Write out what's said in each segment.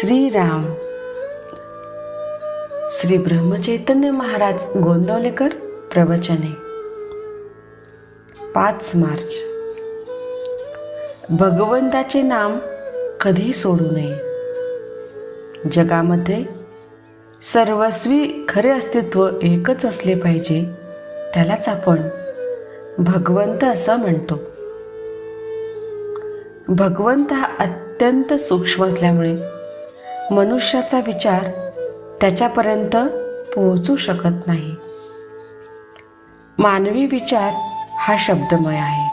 श्रीराम. श्री ब्रह्मचैतन्य महाराज गोंदवलेकर प्रवचने. पाच मार्च. भगवंताचे नाम कधी सोडू नये? जगामध्ये सर्वस्वी खरे अस्तित्व एकच असले पाहिजे त्यालाच आपण भगवंत असं म्हणतो. भगवंत हा अत्यंत सूक्ष्म असल्यामुळे मनुष्याचा विचार त्याच्यापर्यंत पोहोचू शकत नाही. मानवी विचार हा शब्दमय आहे.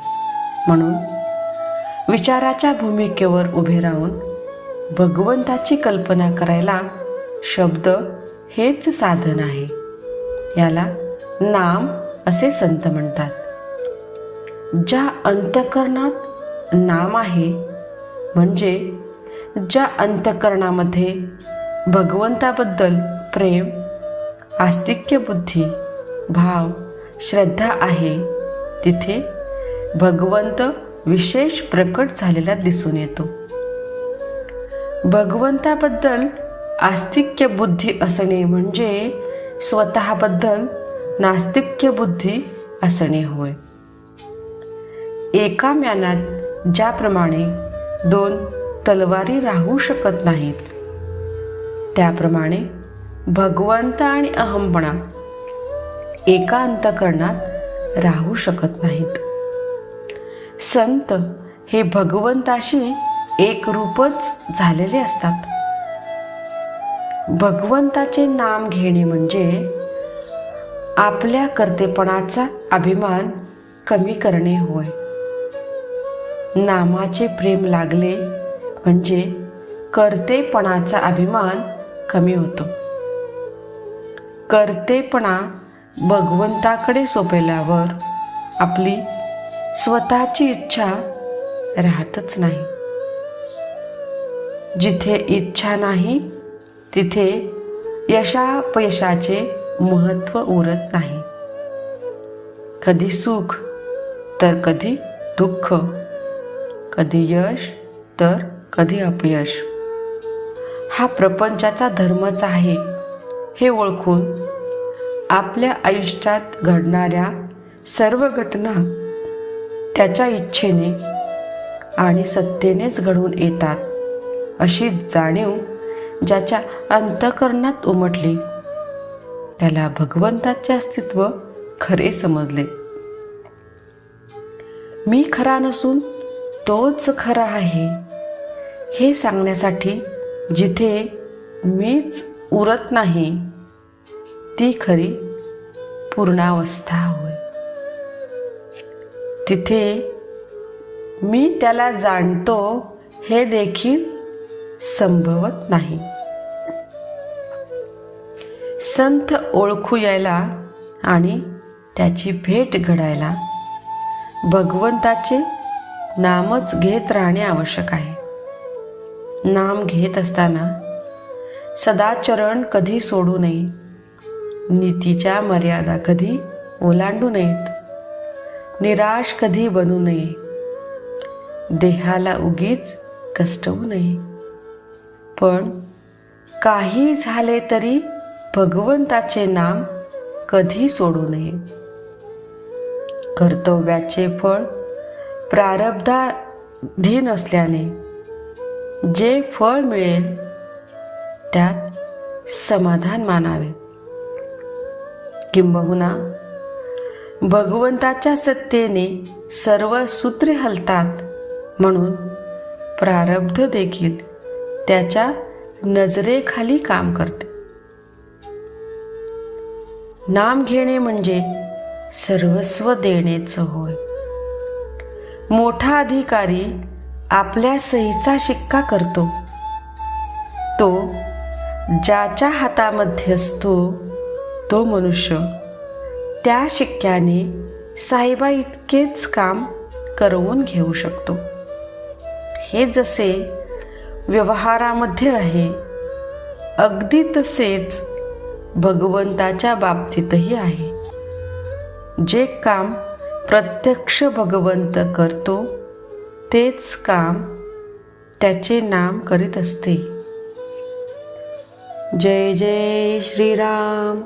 म्हणून विचाराच्या भूमिकेवर उभे राहून भगवंताची कल्पना करायला शब्द हेच साधन आहे. याला नाम असे संत म्हणतात. ज्या अंतकरणात नाम आहे म्हणजे ज्या अंतकरणामध्ये भगवंताबद्दल प्रेम आस्तिक्य बुद्धी भाव श्रद्धा आहे तिथे भगवंत विशेष प्रकट झालेला दिसून येतो. भगवंताबद्दल आस्तिक्य बुद्धी असणे म्हणजे स्वतःबद्दल नास्तिक्य बुद्धी असणे होय. एका म्यानात ज्याप्रमाणे दोन तलवारी राहू शकत नाहीत. त्याप्रमाणे भगवंत आणि अहमपणा एका अंतकरणात राहू शकत नाहीत. संत हे भगवंताशी एक रूपच झालेले असतात. भगवंताचे नाम घेणे म्हणजे आपल्या कर्तेपणाचा अभिमान कमी करणे होय. नामाचे प्रेम लागले म्हणजे कर्तेपणाचा अभिमान कमी होतो. कर्तेपणा भगवंताकडे सोपवल्यावर आपली स्वतःची इच्छा राहतच नाही. जिथे इच्छा नाही तिथे यशापयशाचे महत्त्व उरत नाही. कधी सुख तर कधी दुःख. कधी यश तर कधी अपयश? हा प्रपंचाचा धर्मच आहे हे ओळखून आपल्या आयुष्यात घडणाऱ्या सर्व घटना त्याच्या इच्छेने आणि सत्तेनेच घडून येतात अशी जाणीव ज्याच्या अंतकरणात उमटली त्याला भगवंताचे अस्तित्व खरे समजले. मी खरा नसून तोच खरा आहे हे सांगण्यासाठी जिथे मीच उरत नाही ती खरी पूर्णावस्था होय. तिथे मी त्याला जाणतो हे देखील संभवत नाही. संत ओळखू यायला आणि त्याची भेट घडायला भगवंताचे नामच घेत राहणे आवश्यक आहे. नाम घेत असताना सदाचरण कधी सोडू नये? नीतीच्या मर्यादा कधी ओलांडू नयेत? निराश कधी बनू नये? देहाला उगीच कष्टवू नये. पण काही झाले तरी भगवंताचे नाम कधी सोडू नये? कर्तव्याचे फळ प्रारब्धाधीन असल्याने जे फळ मिळेल त्यात समाधान मानावे. किंबहुना भगवंताच्या सत्तेने सर्व सूत्रे हलतात म्हणून प्रारब्ध देखील त्याच्या नजरेखाली काम करते. नाम घेणे म्हणजे सर्वस्व देणेच होय. मोठा अधिकारी आपल्या सहीचा शिक्का करतो. तो ज्याच्या हातामध्ये असतो तो मनुष्य त्या शिक्क्याने साहेबा इतकेच काम करवून घेऊ शकतो. हे जसे व्यवहारामध्ये आहे अगदी तसेच भगवंताच्या बाबतीतही आहे. जे काम प्रत्यक्ष भगवंत करतो तेच काम त्याचे नाम करीत असते. जय जय श्रीराम.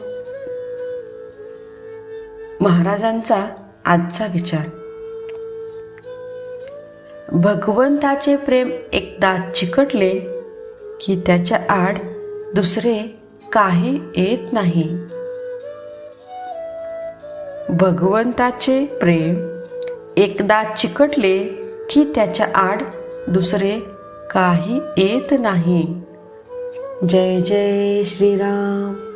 महाराजांचा आजचा विचार. भगवंताचे प्रेम एकदा चिकटले की त्याच्या आड दुसरे काही येत नाही. भगवंताचे प्रेम एकदा चिकटले की त्याच्या आड दुसरे काही येत नाही. जय जय श्रीराम.